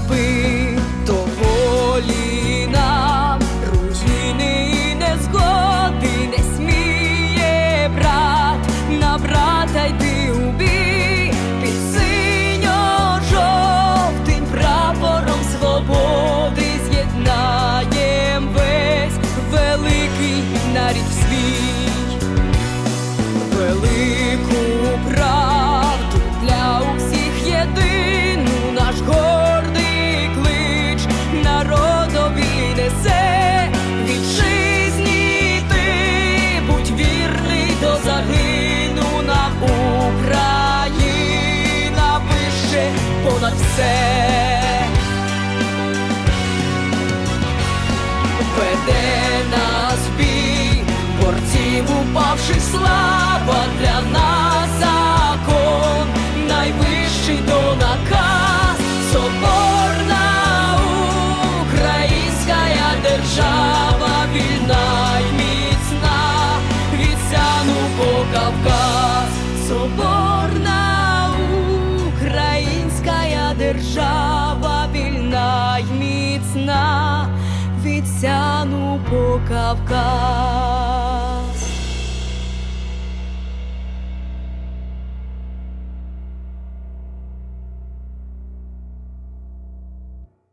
німі раби, до волі нам руїни і незгоди не сміє брат. На брата йти у бій під синьо-жовтим прапором свободи з'єднаєм весь великий нарід велику слава для нас закон, найвищий наказ, соборна українська держава, вільна міцна, від сяну соборна українська держава, вільна й міцна від сяну Кавказ.